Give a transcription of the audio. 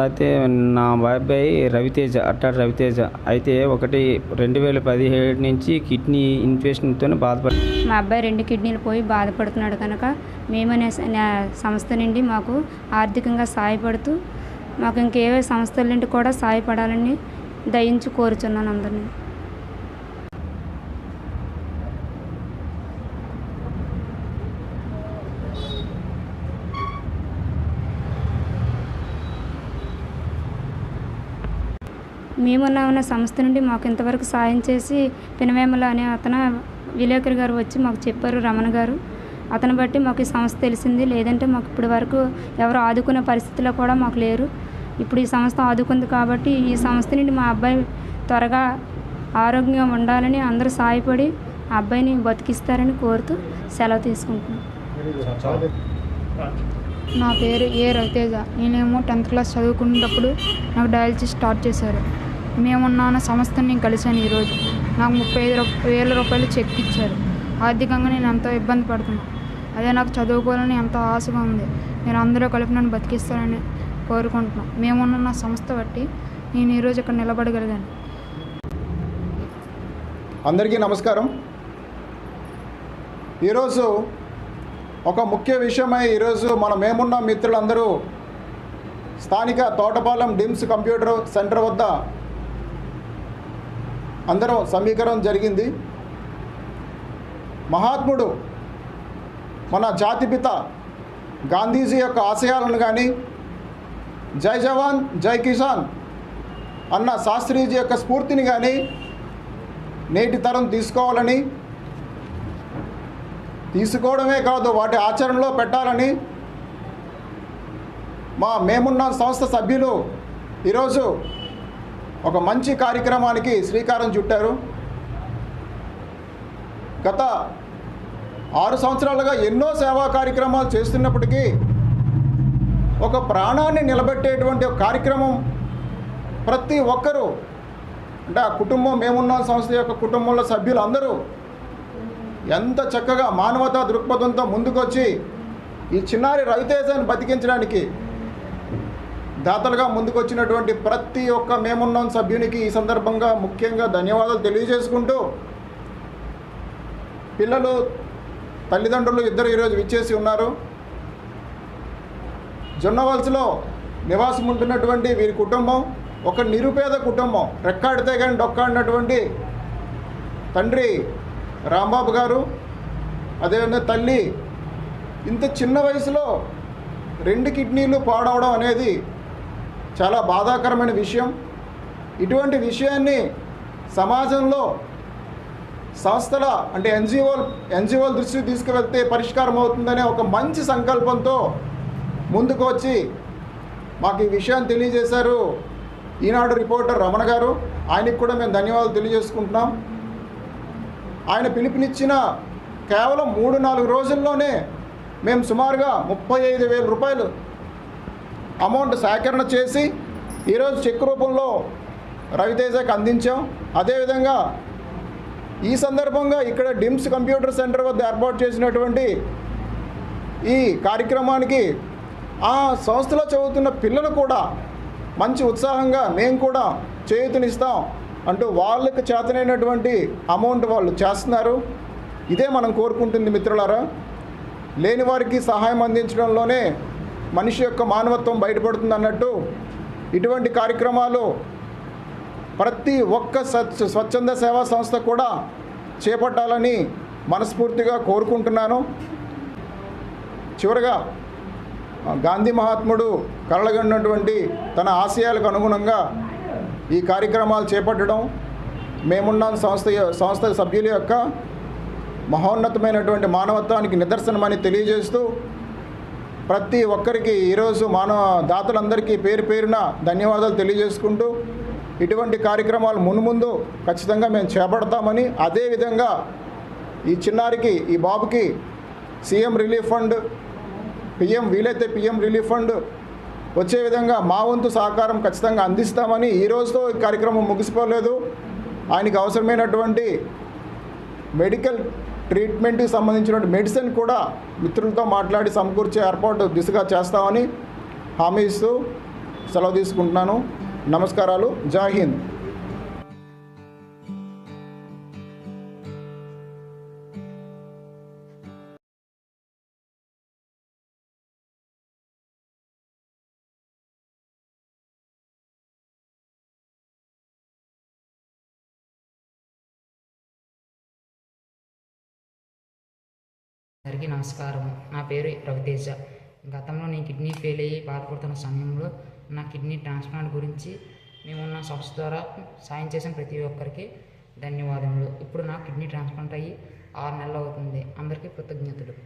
అయితే నా బాబాయ్ రవితేజ అట్టాడు రవితేజ. అయితే ఒకటి రెండు వేల పదిహేడు నుంచి కిడ్నీ ఇన్ఫెక్షన్తో బాధపడి మా అబ్బాయి రెండు కిడ్నీలు పోయి బాధపడుతున్నాడు కనుక మేమనే అనే సంస్థ నుండి మాకు ఆర్థికంగా సహాయపడుతూ మాకు ఇంకేవే సంస్థల నుండి కూడా సహాయపడాలని దయించి కోరుచున్నాను అందరినీ. మేమున్న ఉన్న సంస్థ నుండి మాకు ఇంతవరకు సాయం చేసి పినవేమల అనే అతను విలేకరి గారు వచ్చి మాకు చెప్పారు రమణ గారు. అతను బట్టి మాకు ఈ సంస్థ తెలిసింది. లేదంటే మాకు ఇప్పటి వరకు ఎవరు ఆదుకునే పరిస్థితిలో కూడా మాకు లేరు. ఇప్పుడు ఈ సంస్థ ఆదుకుంది కాబట్టి ఈ సంస్థ నుండి మా అబ్బాయి త్వరగా ఆరోగ్యంగా ఉండాలని అందరూ సాయపడి ఆ అబ్బాయిని బతికిస్తారని కోరుతూ సెలవు తీసుకుంటున్నాను నా పేరు ఏ రవితేజ. నేనేమో టెన్త్ క్లాస్ చదువుకునేటప్పుడు నాకు డయాలసిస్ స్టార్ట్ చేశారు. మేమున్న సంస్థను నేను కలిశాను ఈరోజు. నాకు ముప్పై ఐదు వేల రూపాయలు చెక్ ఇచ్చారు. ఆర్థికంగా నేను ఎంతో ఇబ్బంది పడుతున్నాను అదే నాకు చదువుకోవాలని ఎంతో ఆశగా ఉంది. మీరు అందరూ కలిపి నన్ను బతికిస్తారని కోరుకుంటున్నాను మేమున్న సంస్థ బట్టి నేను ఈరోజు ఇక్కడ నిలబడగలిగాను. అందరికీ నమస్కారం. ఈరోజు ఒక ముఖ్య విషయమై ఈరోజు మన మేమున్న మిత్రులందరూ స్థానిక తోటపాలెం డిమ్స్ కంప్యూటర్ సెంటర్ వద్ద అందరం సమీకరణం జరిగింది. మహాత్ముడు మన జాతిపిత గాంధీజీ యొక్క ఆశయాలను కానీ జై జవాన్ జై కిసాన్ అన్న శాస్త్రీజీ యొక్క స్ఫూర్తిని కానీ నేటి తరం తీసుకోవాలని తీసుకోవడమే కాదు వాటి ఆచరణలో పెట్టాలని మా మేమున్న సంస్థ సభ్యులు ఈరోజు ఒక మంచి కార్యక్రమానికి శ్రీకారం చుట్టారు. గత ఆరు సంవత్సరాలుగా ఎన్నో సేవా కార్యక్రమాలు చేస్తున్నప్పటికీ ఒక ప్రాణాన్ని నిలబెట్టేటువంటి కార్యక్రమం ప్రతి ఒక్కరూ అంటే ఆ కుటుంబం మేమున్న సంస్థ యొక్క కుటుంబంలో సభ్యులు అందరూ ఎంత చక్కగా మానవతా దృక్పథంతో ముందుకొచ్చి ఈ చిన్నారి రవితేజాన్ని బతికించడానికి దాతలుగా ముందుకొచ్చినటువంటి ప్రతి ఒక్క మేమున్నాం సభ్యునికి ఈ సందర్భంగా ముఖ్యంగా ధన్యవాదాలు తెలియజేసుకుంటూ పిల్లలు తల్లిదండ్రులు ఇద్దరు ఈరోజు విచ్చేసి ఉన్నారు. జొన్నవలసలో నివాసం ఉంటున్నటువంటి వీరి కుటుంబం ఒక నిరుపేద కుటుంబం. రెక్కాడితే కానీ డొక్కాడినటువంటి తండ్రి రాంబాబు గారు అదేవిధంగా తల్లి. ఇంత చిన్న వయసులో రెండు కిడ్నీలు పాడవడం అనేది చాలా బాధాకరమైన విషయం. ఇటువంటి విషయాన్ని సమాజంలో సంస్థల అంటే ఎన్జిఓలు ఎన్జిఓల దృష్టికి తీసుకువెళ్తే పరిష్కారం అవుతుందనే ఒక మంచి సంకల్పంతో ముందుకు వచ్చి మాకు ఈ విషయాన్ని తెలియజేశారు ఈనాడు రిపోర్టర్ రమణ గారు. ఆయనకి కూడా మేము ధన్యవాదాలు తెలియజేసుకుంటున్నాం. ఆయన పిలుపునిచ్చిన కేవలం మూడు నాలుగు రోజుల్లోనే మేము సుమారుగా ముప్పై ఐదు వేల రూపాయలు అమౌంట్ సేకరణ చేసి ఈరోజు చెక్ రూపంలో రవితేజకి అందించాం. అదేవిధంగా ఈ సందర్భంగా ఇక్కడ డిమ్స్ కంప్యూటర్ సెంటర్ వద్ద ఏర్పాటు చేసినటువంటి ఈ కార్యక్రమానికి ఆ సంస్థలో చదువుతున్న పిల్లలు కూడా మంచి ఉత్సాహంగా మేము కూడా చేయూతనిస్తాం అంటూ వాళ్ళకి చేతనైనటువంటి అమౌంట్ వాళ్ళు చేస్తున్నారు. ఇదే మనం కోరుకుంటుంది మిత్రులారా. లేని వారికి సహాయం అందించడంలోనే మనిషి యొక్క మానవత్వం బయటపడుతుంది అన్నట్టు ఇటువంటి కార్యక్రమాలు ప్రతి ఒక్క స్వచ్ఛంద సేవా సంస్థ కూడా చేపట్టాలని మనస్ఫూర్తిగా కోరుకుంటున్నాను. చివరగా గాంధీ మహాత్ముడు కలగన్నటువంటి తన ఆశయాలకు అనుగుణంగా ఈ కార్యక్రమాలు చేపట్టడం మేమున్న సంస్థ సంస్థ సభ్యుల యొక్క మహోన్నతమైనటువంటి మానవత్వానికి నిదర్శనమని తెలియజేస్తూ ప్రతి ఒక్కరికి ఈరోజు మానవ దాతలందరికీ పేరు పేరున ధన్యవాదాలు తెలియజేసుకుంటూ ఇటువంటి కార్యక్రమాలు మున్ముందు ఖచ్చితంగా మేము చేపడతామని అదేవిధంగా ఈ చిన్నారికి ఈ బాబుకి సీఎం రిలీఫ్ ఫండ్ పిఎం వీలైతే పిఎం రిలీఫ్ ఫండ్ వచ్చే విధంగా మా వంతు సహకారం ఖచ్చితంగా అందిస్తామని ఈ రోజుతో ఈ కార్యక్రమం ముగిసిపోలేదు. ఆయనకి అవసరమైనటువంటి మెడికల్ ట్రీట్మెంట్కి సంబంధించిన మెడిసిన్ కూడా మిత్రులతో మాట్లాడి సమకూర్చే ఏర్పాటు దిశగా చేస్తామని హామీ ఇస్తూ సెలవు తీసుకుంటున్నాను. నమస్కారాలు. జై హింద్. అందరికీ నమస్కారం నా పేరు రవితేజ. గతంలో నేను కిడ్నీ ఫెయిల్ అయ్యి బాధపడుతున్న సమయంలో నా కిడ్నీ ట్రాన్స్ప్లాంట్ గురించి మేము నా సంస్థ ద్వారా సాయం చేసిన ప్రతి ఒక్కరికి ధన్యవాదములు. ఇప్పుడు నా కిడ్నీ ట్రాన్స్ప్లాంట్ అయ్యి ఆరు నెలలు అవుతుంది. అందరికీ కృతజ్ఞతలు.